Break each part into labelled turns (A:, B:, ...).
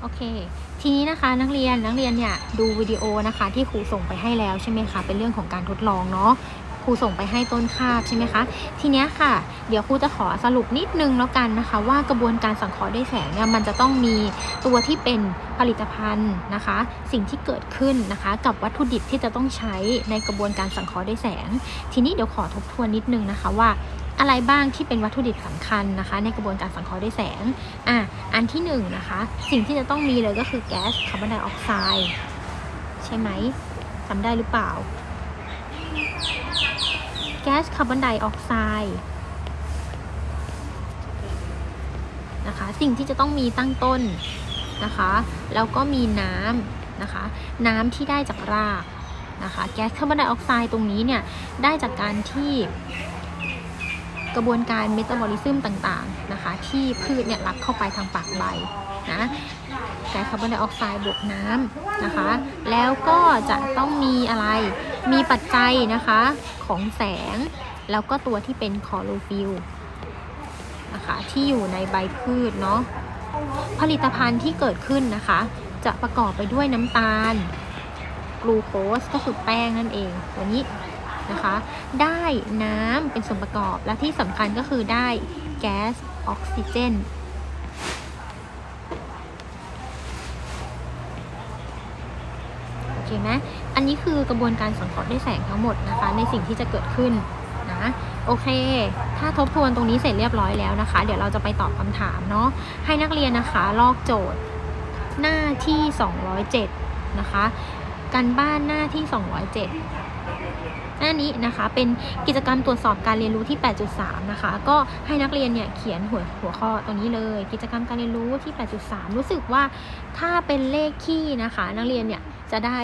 A: โอเค ทีนี้นะคะนักเรียนนักเรียนเนี่ยดูวิดีโอนะคะ ที่ครูส่งไปให้แล้วใช่ไหมคะ เป็นเรื่องของการทดลองเนาะครูส่งไปให้ต้นคาบใช่ไหมคะ ทีนี้ค่ะ เดี๋ยวครูจะขอสรุปนิดนึงแล้วกันนะคะ ว่ากระบวนการสังเคราะห์ด้วยแสงเนี่ยมันจะต้องมีตัวที่เป็นผลิตภัณฑ์นะคะ สิ่งที่เกิดขึ้นนะคะ กับวัตถุดิบที่จะต้องใช้ในกระบวนการสังเคราะห์ด้วยแสง ทีนี้เดี๋ยวขอทบทวนนิดนึงนะคะว่า อะไรบ้างที่เป็นวัตถุดิบสำคัญนะคะ ในกระบวนการสังเคราะห์ด้วยแสงอะอันที่หนึ่งนะคะ สิ่งที่จะต้องมีเลยก็คือแก๊สคาร์บอนไดออกไซด์ใช่ไหมจำได้หรือเปล่า แก๊สคาร์บอนไดออกไซด์นะคะ สิ่งที่จะต้องมีตั้งต้นนะคะ แล้วก็มีน้ำนะคะ น้ำที่ได้จากรากนะคะ แก๊สคาร์บอนไดออกไซด์ตรงนี้เนี่ย ได้จากการที่ กระบวนการเมตาบอลิซึมต่างๆนะคะ ที่พืชเนี่ยรับเข้าไปทางปากใบนะแก๊สคาร์บอนไดออกไซด์บวกน้ำนะคะ แล้วก็จะต้องมีอะไรมีปัจจัยนะคะของแสง แล้วก็ตัวที่เป็นคลอโรฟิลนะคะที่อยู่ในใบพืชเนาะผลิตภัณฑ์ที่เกิดขึ้นนะคะ จะประกอบไปด้วยน้ำตาล กลูโคสก็คือแป้งนั่นเอง ตัวนี้ นะคะ ได้น้ำเป็นส่วนประกอบและที่สำคัญก็คือได้แก๊สออกซิเจนโอเคไหมอันนี้คือกระบวนการสังเคราะห์ด้วยแสงทั้งหมดนะคะ ในสิ่งที่จะเกิดขึ้นนะโอเค ถ้าทบทวนตรงนี้เสร็จเรียบร้อยแล้วนะคะ เดี๋ยวเราจะไปตอบคำถามเนาะให้นักเรียนนะคะลอกโจทย์หน้าที่ 207 นะคะ การบ้านหน้าที่ 207 หน้านี้นะคะเป็นกิจกรรมตรวจสอบการเรียนรู้ที่ 8.3 นะคะ ก็ให้นักเรียนเนี่ยเขียนหัวหัวข้อตรงนี้เลย กิจกรรมการเรียนรู้ที่ 8.3 รู้สึกว่าถ้าเป็นเลขคี่นะคะ นักเรียนเนี่ยจะได้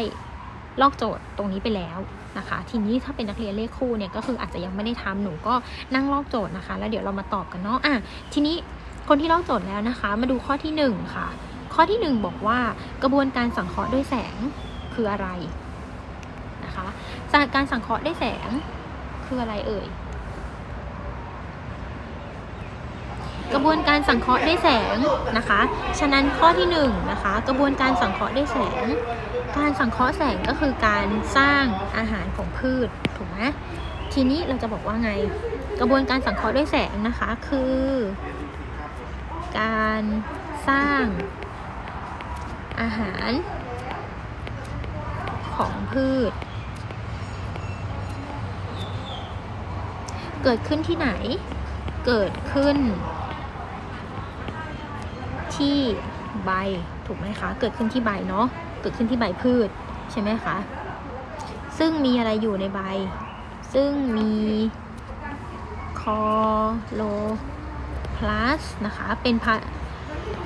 A: ลอกโจทย์ตรงนี้ไปแล้วนะคะ ทีนี้ถ้าเป็นนักเรียนเลขคู่เนี่ยก็คืออาจจะยังไม่ได้ทำหนูก็นั่งลอกโจทย์นะคะ แล้วเดี๋ยวเรามาตอบกันเนาะอะทีนี้คนที่ลอกโจทย์แล้วนะคะ มาดูข้อที่หนึ่งค่ะ ข้อที่หนึ่งบอกว่ากระบวนการสังเคราะห์ด้วยแสงคืออะไรนะคะ จากการสังเคราะห์ด้วยแสง คืออะไรเอ่ย กระบวนการสังเคราะห์ด้วยแสงนะคะ ฉะนั้นข้อที่หนึ่งนะคะ กระบวนการสังเคราะห์ด้วยแสง การสังเคราะห์แสงก็คือการสร้างอาหารของพืชถูกไหมทีนี้เราจะบอกว่าไง กระบวนการสังเคราะห์ด้วยแสงนะคะ คือ การสร้างอาหารของพืช เกิดขึ้นที่ไหน เกิดขึ้น ที่ใบถูกไหมคะ เกิดขึ้นที่ใบเนาะ เกิดขึ้นที่ใบพืชใช่ไหมคะ ซึ่งมีอะไรอยู่ในใบ ซึ่งมีคอโลพลัสนะคะ เป็นพา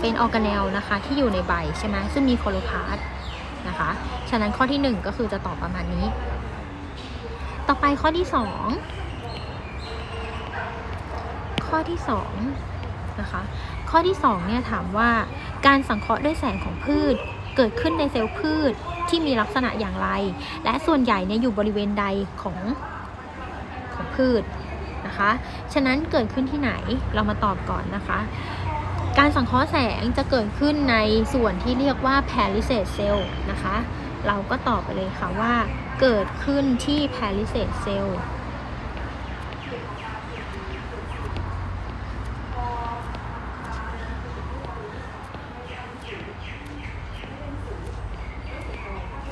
A: เป็นออร์แกเนลนะคะที่อยู่ในใบใช่ไหมซึ่งมีโคโลพาสนะคะ ฉะนั้นข้อที่หนึ่งก็คือจะตอบประมาณนี้ ต่อไปข้อที่สอง ข้อที่สองนะคะข้อที่สองเนี่ยถามว่าการสังเคราะห์ด้วยแสงของพืชเกิดขึ้นในเซลล์พืชที่มีลักษณะอย่างไร และส่วนใหญ่เนี่ยอยู่บริเวณใดของของพืชนะคะ ฉะนั้นเกิดขึ้นที่ไหนเรามาตอบก่อนนะคะ การสังเคราะห์แสงจะเกิดขึ้นในส่วนที่เรียกว่า palisade cell นะคะ เราก็ตอบไปเลยค่ะว่าเกิดขึ้นที่ palisade cell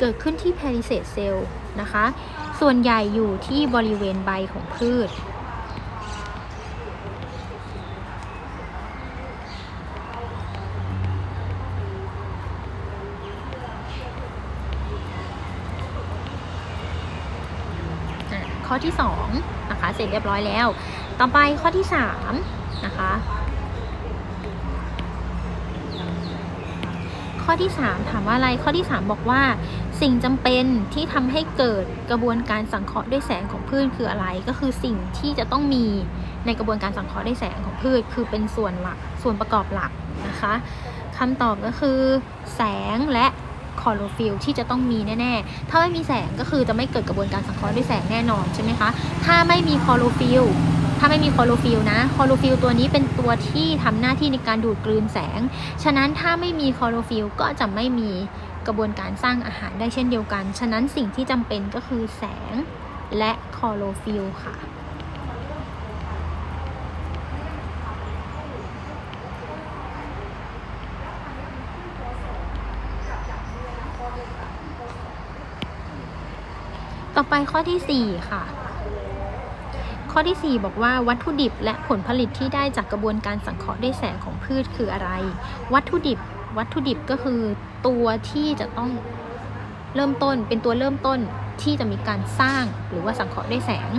A: กิดขึ้นที่ palisade cell นะคะ ส่วนใหญ่อยู่ที่บริเวณใบของพืช ข้อที่2นะคะ เสร็จเรียบร้อยแล้ว ต่อไปข้อที่3นะคะ ข้อที่ 3 ถามว่าอะไรข้อที่ 3 บอกว่า สิ่งจำเป็นที่ทำให้เกิดกระบวนการสังเคราะห์ด้วยแสงของพืชคืออะไร ก็คือสิ่งที่จะต้องมีในกระบวนการสังเคราะห์ด้วยแสงของพืช คือเป็นส่วนหลักส่วนประกอบหลักนะคะคำตอบก็คือ แสงและคลอโรฟิลที่จะต้องมีแน่ๆ ถ้าไม่มีแสงก็คือจะไม่เกิดกระบวนการสังเคราะห์ด้วยแสงแน่นอนใช่ไหมคะ ถ้าไม่มีคลอโรฟิล ถ้าไม่มีคลอโรฟิลนะคลอโรฟิลตัวนี้เป็นตัวที่ทำหน้าที่ในการดูดกลืนแสง ฉะนั้นถ้าไม่มีคลอโรฟิลก็จะไม่มีกระบวนการสร้างอาหารได้เช่นเดียวกัน ฉะนั้นสิ่งที่จำเป็นก็คือแสงและคลอโรฟิลค่ะ ต่อไปข้อที่ 4 ค่ะ ข้อที่ 4 บอกว่าวัตถุดิบและผลผลิตที่ได้จากกระบวนการสังเคราะห์ด้วยแสงของพืชคืออะไร วัตถุดิบ วัตถุดิบก็คือตัวที่จะต้องเริ่มต้นเป็นตัวเริ่มต้นที่จะมีการสร้างหรือว่าสังเคราะห์ด้วยแสง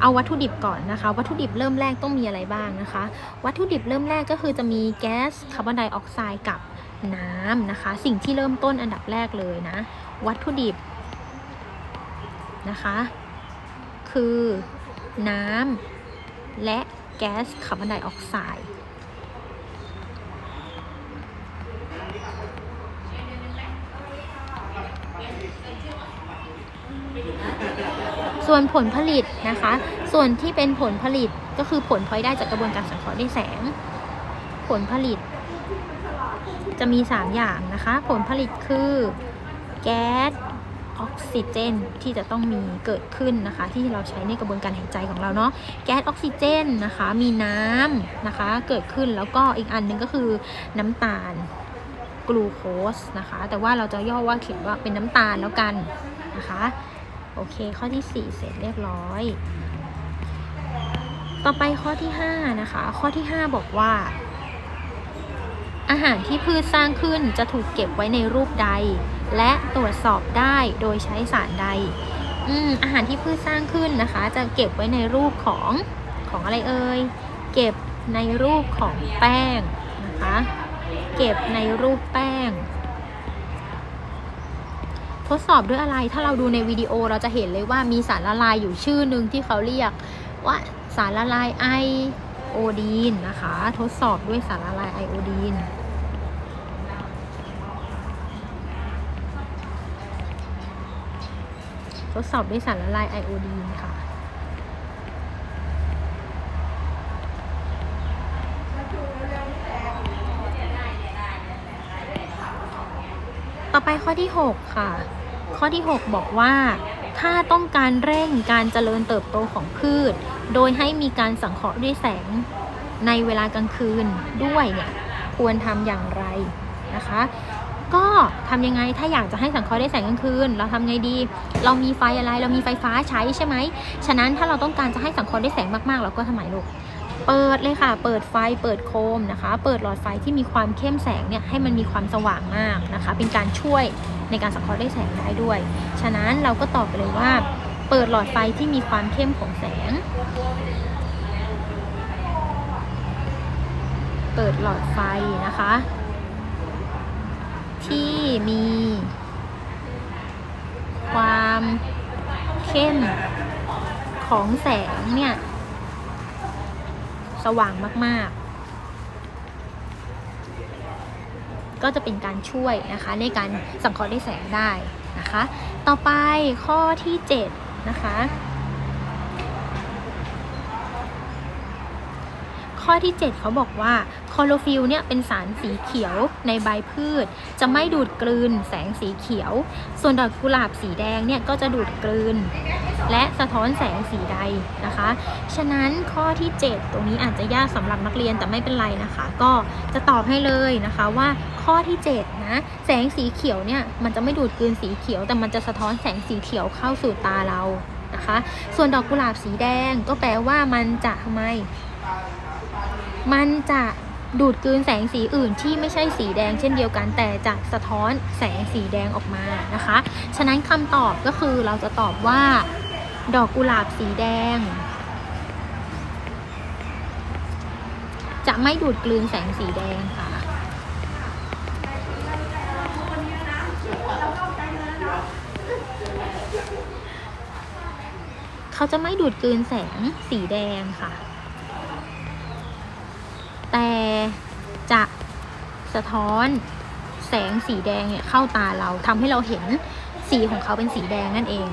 A: เอาวัตถุดิบก่อนนะคะ วัตถุดิบเริ่มแรกต้องมีอะไรบ้างนะคะ วัตถุดิบเริ่มแรกก็คือจะมีแก๊สคาร์บอนไดออกไซด์กับน้ำนะคะ สิ่งที่เริ่มต้นอันดับแรกเลยนะ วัตถุดิบนะคะ คือ น้ำและแก๊สคาร์บอนไดออกไซด์ส่วนผลผลิตนะคะ ส่วนที่เป็นผลผลิตก็คือผลพลอยได้จากกระบวนการสังเคราะห์ด้วยแสง ผลผลิต จะมี 3 อย่างนะคะ ผลผลิตคือ แก๊ส ออกซิเจนที่จะต้องมีเกิดขึ้นนะคะ ที่เราใช้ในกระบวนการหายใจของเราเนาะแก๊สออกซิเจนนะคะ มีน้ำนะคะ เกิดขึ้นแล้วก็อีกอันหนึงก็คือน้ำตาลกลูโคสนะคะ แต่ว่าเราจะย่อว่าเขียนว่าเป็นน้ำตาลแล้วกันนะคะ โอเค ข้อที่ 4 เสร็จเรียบร้อย ต่อไปข้อที่ 5 นะคะ ข้อที่ 5 บอกว่า อาหารที่พืชสร้างขึ้นจะถูกเก็บไว้ในรูปใด และตรวจสอบได้โดยใช้สารใดอืมอาหารที่พืชสร้างขึ้นนะคะ จะเก็บไว้ในรูปของของอะไรเอ่ยเก็บในรูปของแป้งนะคะ เก็บในรูปแป้ง ทดสอบด้วยอะไรถ้าเราดูในวิดีโอเราจะเห็นเลยว่ามีสารละลายอยู่ชื่อหนึ่งที่เขาเรียกว่าสารละลายไอโอดีนนะคะ ทดสอบด้วยสารละลายไอโอดีน ทดสอบด้วยสารละลายไอโอดีนค่ะต่อไปข้อที่ 6 ค่ะ ข้อที่ 6 บอกว่า ถ้าต้องการเร่งการเจริญเติบโตของพืช โดยให้มีการสังเคราะห์ด้วยแสงในเวลากลางคืนด้วยเนี่ยควรทำอย่างไรนะคะ ทำยังไงถ้าอยากจะให้สังเคราะห์ได้แสงกลางคืน เราทำไงดี เรามีไฟอะไร เรามีไฟฟ้าใช้ใช่ไหม ฉะนั้นถ้าเราต้องการจะให้สังเคราะห์ได้แสงมากๆ เราก็ทำไมลูก เปิดเลยค่ะ เปิดไฟ เปิดโคมนะคะ เปิดหลอดไฟที่มีความเข้มแสงเนี่ยให้มันมีความสว่างมากนะคะ เป็นการช่วยในการสังเคราะห์ได้แสงได้ด้วย ฉะนั้นเราก็ตอบไปเลยว่า เปิดหลอดไฟที่มีความเข้มของแสง เปิดหลอดไฟนะคะ ที่มีความเข้มของแสงเนี่ย สว่างมาก ๆ ก็จะเป็นการช่วยนะคะ ในการสังเคราะห์ด้วยแสงได้นะคะ ต่อไปข้อที่ 7 นะคะ ข้อที่ 7 เขาบอกว่าคลอโรฟิลเนี่ยเป็นสารสีเขียวในใบพืช จะไม่ดูดกลืนแสงสีเขียว ส่วนดอกกุหลาบสีแดงเนี่ยก็จะดูดกลืน และสะท้อนแสงสีใดนะคะ ฉะนั้นข้อที่ 7 ตรงนี้อาจจะยากสำหรับนักเรียนแต่ไม่เป็นไรนะคะ ก็จะตอบให้เลยนะคะว่าข้อที่7นะแสงสีเขียวเนี่ยมันจะไม่ดูดกลืนสีเขียว แต่มันจะสะท้อนแสงสีเขียวเข้าสู่ตาเรานะคะ ส่วนดอกกุหลาบสีแดงก็แปลว่ามันจะทำไม มันจะดูดกลืนแสงสีอื่นที่ไม่ใช่สีแดงเช่นเดียวกันแต่จะสะท้อนแสงสีแดงออกมานะคะ ฉะนั้นคำตอบก็คือเราจะตอบว่า ดอกกุหลาบสีแดง จะไม่ดูดกลืนแสงสีแดงค่ะ เขาจะไม่ดูดกลืนแสงสีแดงค่ะ แต่จะสะท้อนแสงสีแดงเนี่ยเข้าตาเราทำให้เราเห็นสีของเขาเป็นสีแดงนั่นเอง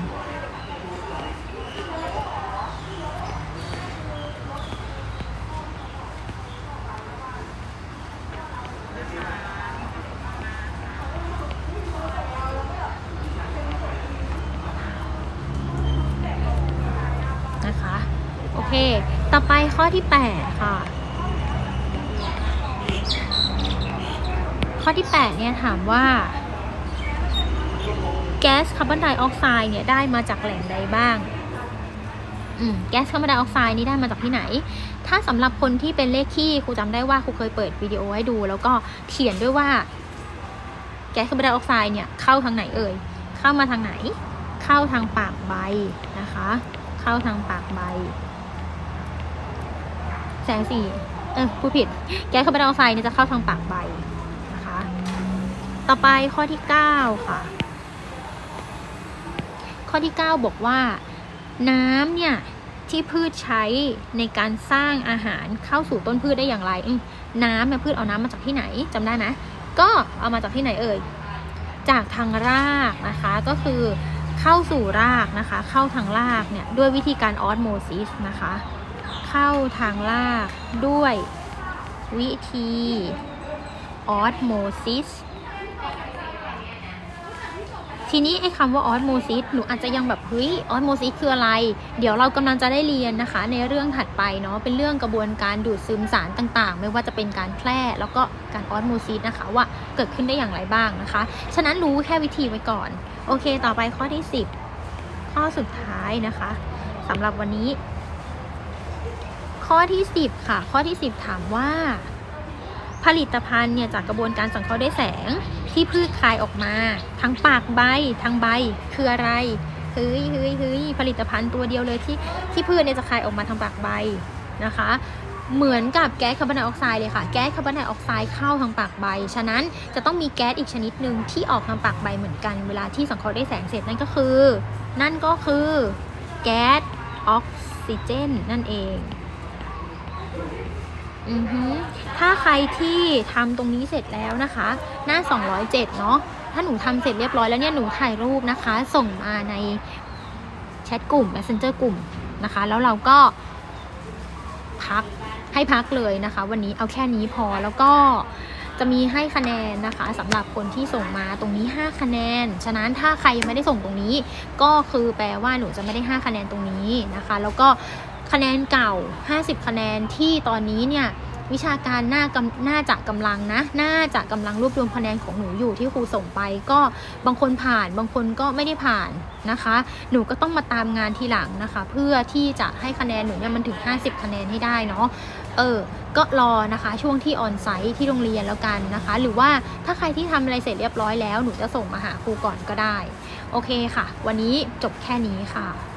A: นะคะ โอเค ต่อไปข้อที่ 8 ค่ะ ข้อที่ 8 เนี่ยถามว่าแก๊สคาร์บอนไดออกไซด์เนี่ยได้มาจากแหล่งใดบ้างอืแก๊สคาร์บอนไดออกไซด์นี่ได้มาจากที่ไหน ถ้าสำหรับคนที่เป็นเลขขี้ครูจำได้ว่าครูเคยเปิดวิดีโอให้ดู แล้วก็เขียนด้วยว่า แก๊สคาร์บอนไดออกไซด์เนี่ยเข้าทางไหนเอ่ย เข้ามาทางไหน เข้าทางปากใบนะคะ เข้าทางปากใบ แสงสีเออผู้ผิด แก๊สคาร์บอนไดออกไซด์เนี่ยจะเข้าทางปากใบ ต่อไปข้อที่ 9 ค่ะ ข้อที่ 9 บอกว่า น้ำเนี่ย ที่พืชใช้ในการสร้างอาหารเข้าสู่ต้นพืชได้อย่างไร น้ำเนี่ยพืชเอาน้ำมาจากที่ไหนจำได้ไหมก็เอามาจากที่ไหนเอ่ย จากทางรากนะคะก็คือเข้าสู่รากนะคะ เข้าทางรากเนี่ยด้วยวิธีการออสโมซิสนะคะ เข้าทางรากด้วยวิธีออสโมซิส ทีนี้ไอ้คำว่าออสโมซิสหนูอาจจะยังแบบเฮ้ยออสโมซิสคืออะไร เดี๋ยวเรากำลังจะได้เรียนนะคะ ในเรื่องถัดไปเนาะเป็นเรื่องกระบวนการดูดซึมสารต่างๆ ไม่ว่าจะเป็นการแพร่แล้วก็การออสโมซิสนะคะว่าเกิดขึ้นได้อย่างไรบ้างนะคะ ฉะนั้นรู้แค่วิธีไว้ก่อน โอเค ต่อไปข้อที่ 10 ข้อสุดท้ายนะคะสำหรับวันนี้ ข้อที่ 10 ค่ะ ข้อที่ 10 ถามว่า ผลิตภัณฑ์เนี่ยจากกระบวนการสังเคราะห์ด้วยแสง ที่พืชคายออกมา ทั้งปากใบทั้งใบคืออะไรเฮ้ยเฮ้ยเฮ้ยผลิตภัณฑ์ตัวเดียวเลยที่ที่พืชเนี่ยจะคายออกมาทางปากใบนะคะ เหมือนกับแก๊สคาร์บอนไดออกไซด์เลยค่ะ แก๊สคาร์บอนไดออกไซด์เข้าทางปากใบ ฉะนั้นจะต้องมีแก๊สอีกชนิดหนึ่งที่ออกทางปากใบเหมือนกันเวลาที่สังเคราะห์ด้วยแสงเสร็จนั่นก็คือ นั่นก็คือแก๊สออกซิเจนนั่นเอง ถ้าใครที่ทำตรงนี้เสร็จแล้วนะคะ หน้า 207 เนาะถ้าหนูทำเสร็จเรียบร้อยแล้วเนี่ยหนูถ่ายรูปนะคะ ส่งมาในแชทกลุ่ม messenger กลุ่มนะคะ แล้วเราก็พักให้พักเลยนะคะ วันนี้เอาแค่นี้พอแล้วก็จะมีให้คะแนนนะคะสำหรับคนที่ส่งมาตรงนี้ 5 คะแนน ฉะนั้นถ้าใครยังไม่ได้ส่งตรงนี้ ก็คือแปลว่าหนูจะไม่ได้ 5 คะแนนตรงนี้นะคะ แล้วก็ คะแนนเก่า 50 คะแนนที่ตอนนี้เนี่ยวิชาการน่ากำน่าจะกำลังนะ น่าจะกำลังรวบรวมคะแนนของหนูอยู่ที่ครูส่งไป ก็บางคนผ่านบางคนก็ไม่ได้ผ่านนะคะ หนูก็ต้องมาตามงานทีหลังนะคะ เพื่อที่จะให้คะแนนหนูเนี่ยมันถึง 50 คะแนนให้ได้เนาะเออ ก็รอนะคะช่วงที่ออนไซต์ที่โรงเรียนแล้วกันนะคะ หรือว่าถ้าใครที่ทำอะไรเสร็จเรียบร้อยแล้วหนูจะส่งมาหาครูก่อนก็ได้ โอเคค่ะ วันนี้จบแค่นี้ค่ะ